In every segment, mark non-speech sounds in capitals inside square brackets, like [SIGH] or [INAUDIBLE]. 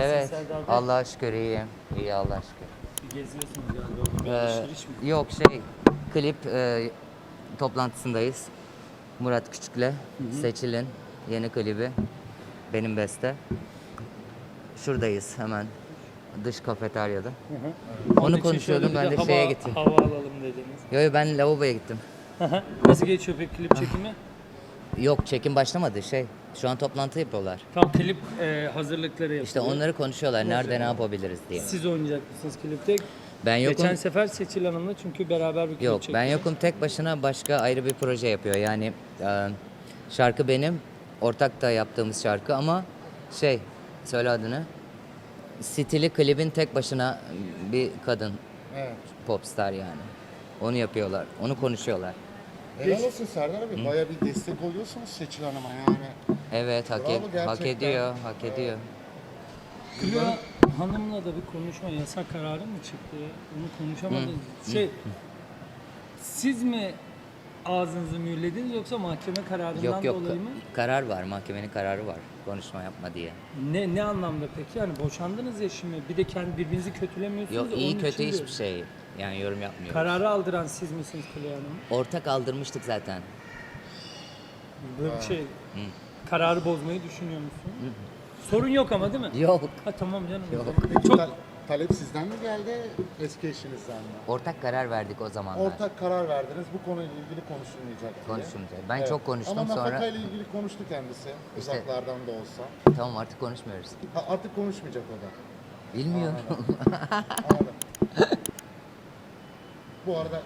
Evet. Serdar Bey? Allah'a şükür iyiyim. İyi Allah'a şükür. Bir Geziyorsunuz galiba. Bir Ee, alışveriş mi? yok şey klip e, toplantısındayız. Murat Küçük'le Seçil'in yeni klibi. Benim beste. Şuradayız hemen dış kafeteryada. Hı hı. Onun Onu için konuşuyordum şöyle ben bir de hava- şeye gittim. Hava alalım dediniz. Yo yo ben lavaboya gittim. Nasıl geçiyor peki klip çekimi? Yok çekim başlamadı şey. Şu an toplantı yapıyorlar. Tam klip e, hazırlıkları yapıyor. İşte onları konuşuyorlar. Nerede ne yapabiliriz diye. Siz oynayacak mısınız klipte? Ben yokum. Geçen sefer Seçil Hanım'la çünkü beraber bir klip Yok ben yokum tek başına başka ayrı bir proje yapıyor. Yani e, şarkı benim ortak da yaptığımız şarkı ama şey söyle adını. Stili klibin tek başına bir kadın Evet. popstar yani. Onu yapıyorlar. Onu konuşuyorlar. Helal olsun Serdar abi. Baya bir destek oluyorsunuz Seçil Hanım'a yani. Evet hak, Bravo, ed- hak gerçekten. ediyor, hak ediyor. Clio Hanım'la da bir konuşma yasak kararı mı çıktı? Onu konuşamadınız. Şey, siz mi ağzınızı mühürlediniz yoksa mahkeme kararından Yok yok dolayı mı? karar var mahkemenin kararı var konuşma yapma diye. Ne ne anlamda peki? Yani boşandınız ya şimdi bir de kendi birbirinizi kötülemiyorsunuz. Yok da iyi onun kötü için hiçbir şey yani yorum yapmıyoruz. Kararı aldıran siz misiniz Clio Hanım? Ortak aldırmıştık zaten. Böyle bir şey. Kararı bozmayı düşünüyor musun? Sorun yok ama değil mi? Yok. Ha tamam canım. Yok. Çok talep sizden mi geldi, eski eşinizden mi? Ortak karar verdik o zamanlar. Ortak karar verdiniz, bu konuyla ilgili konuşulmayacak diye. Konuşulmayacak. Ben Evet. çok konuştum Ama sonra- nafaka ile ilgili konuştu kendisi, İşte- uzaklardan da olsa. Tamam artık konuşmuyoruz. Ha, artık konuşmayacak o da. Bilmiyorum. Anladım. [LAUGHS] bu arada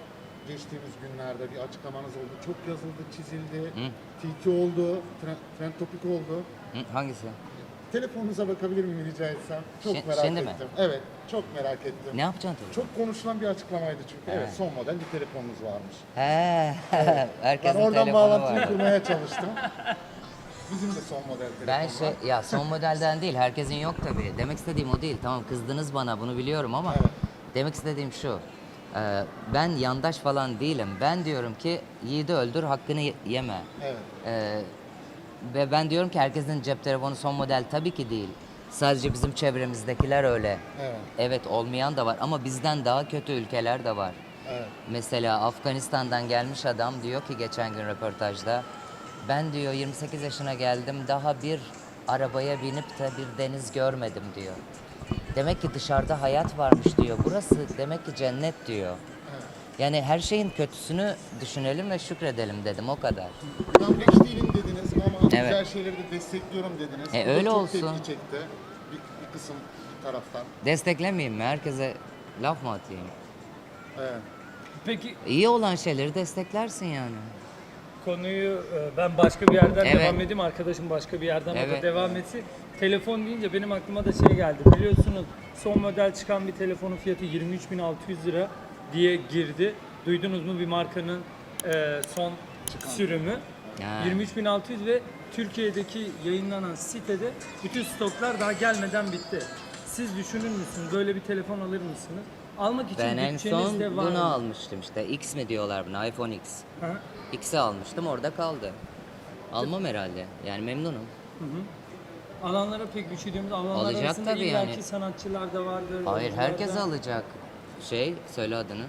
geçtiğimiz günlerde bir açıklamanız oldu. Çok yazıldı, çizildi, tilki oldu, trend, trend topik oldu. Hı, Hangisi? Telefonunuza bakabilir miyim rica etsem? Çok Şi- merak şimdi mi? ettim. Evet, çok merak ettim. Ne yapacaksın tabii? Çok konuşulan bir açıklamaydı çünkü. Evet, He. son model bir telefonunuz varmış. He, [LAUGHS] Ben herkesin oradan telefonu bağlantıyı var. kurmaya çalıştım. Bizim de son model telefon Ben var. şey, ya son modelden değil, herkesin yok tabii. Demek istediğim o değil. Tamam kızdınız bana, bunu biliyorum ama Evet. demek istediğim şu. e, ben yandaş falan değilim. Ben diyorum ki yiğidi öldür, hakkını ye- yeme. Evet. E, ve ben diyorum ki herkesin cep telefonu son model tabii ki değil. Sadece bizim çevremizdekiler öyle. Evet. Evet olmayan da var ama bizden daha kötü ülkeler de var. Evet. Mesela Afganistan'dan gelmiş adam diyor ki geçen gün röportajda ben diyor 28 yaşına geldim daha bir arabaya binip de bir deniz görmedim diyor. Demek ki dışarıda hayat varmış diyor. Burası demek ki cennet diyor. Yani her şeyin kötüsünü düşünelim ve şükredelim dedim o kadar. Tam geç değilim dediniz ama güzel Evet. şeyleri de destekliyorum dediniz. E, Bu da öyle çok olsun. tepki çekti. Bir, bir kısım bir taraftan. Desteklemeyeyim mi? Herkese laf mı atayım? Evet. Peki İyi olan şeyleri desteklersin yani. konuyu e, ben başka bir yerden Evet. devam edeyim. Arkadaşım başka bir yerden o da Evet. devam etsin. Telefon deyince benim aklıma da şey geldi. Biliyorsunuz son model çıkan bir telefonun fiyatı 23.600 lira diye girdi. Duydunuz mu bir markanın e, son sürümü? Ha. 23.600 ve Türkiye'deki yayınlanan sitede bütün stoklar daha gelmeden bitti. Siz düşünür müsünüz? Böyle bir telefon alır mısınız? Almak için Ben en bütçeniz son de var bunu mı? almıştım işte. X mi diyorlar buna? iPhone X. Ha? X'i almıştım orada kaldı. Almam herhalde. Yani memnunum. Alanlara pek bir şey diyoruz. Alanlar Alacak arasında tabii illaki yani. sanatçılar da vardır. Hayır oyuncular herkes da. alacak. Şey söyle adını.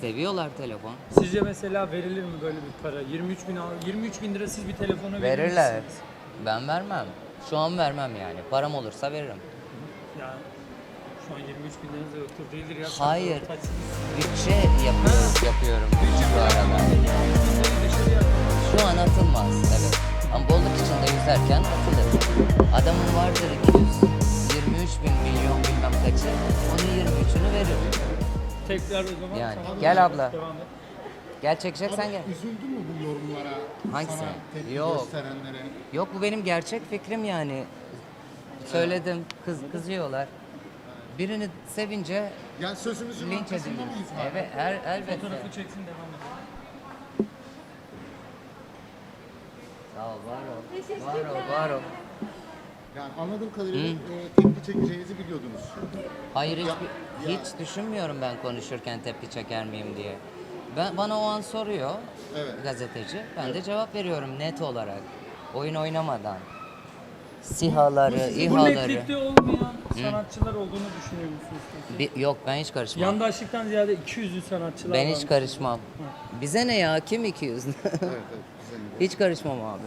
Seviyorlar telefon. Sizce mesela verilir mi böyle bir para? 23 bin, al- 23 bin lira siz bir telefona verir Verirler. misiniz? Ben vermem. Şu an vermem yani. Param olursa veririm. Yani şu an 23 bin liranız da yoktur değildir ya. Hayır. Sen. Bütçe yapıyorum, yapıyorum bu aralar. Şu an atılmaz. Evet. Ama bolluk içinde yüzerken atılır. Adamın vardır 223 bin milyon bilmem kaçı. Onun 23'ünü verir. Tekrar o zaman. Yani, sana gel abla. Devam et. Gel çekeceksen gel. Üzüldün mü bu yorumlara? Hangisi? Sana tepki Yok. gösterenlere? Yok bu benim gerçek fikrim yani. Söyledim kız kızıyorlar. Birini sevince Yani sözümüzün linç arkasında mıyız? Evet, her, elbette. Fotoğrafı çeksin devam et. Sağ ol, var ol. Var ol, var ol. Yani anladığım kadarıyla e, tepki çekeceğinizi biliyordunuz. Hayır hiç, Ya- hiç düşünmüyorum ben konuşurken tepki çeker miyim diye. Ben bana o an soruyor Evet. gazeteci. Ben de cevap veriyorum net olarak. Oyun oynamadan. sihaları, Bu İHA'ları. netlikte olmayan sanatçılar olduğunu düşünüyor musunuz? Bir- yok ben hiç karışmam. Yandaşlıktan ziyade 200'lü sanatçılar ben hiç karışmam. Bize ne ya? Kim 200? Evet, evet. Güzel. [LAUGHS] hiç karışmam abi.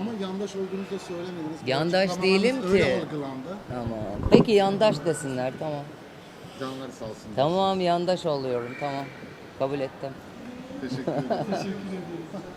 Ama yandaş olduğunuzu da söylemediniz. Yandaş değilim Öyle ki. algılandı. Tamam. Peki yandaş desinler tamam. Canları sağ olsun. Tamam yandaş oluyorum tamam. Kabul ettim. Teşekkür ederim. Teşekkür [LAUGHS] ederim.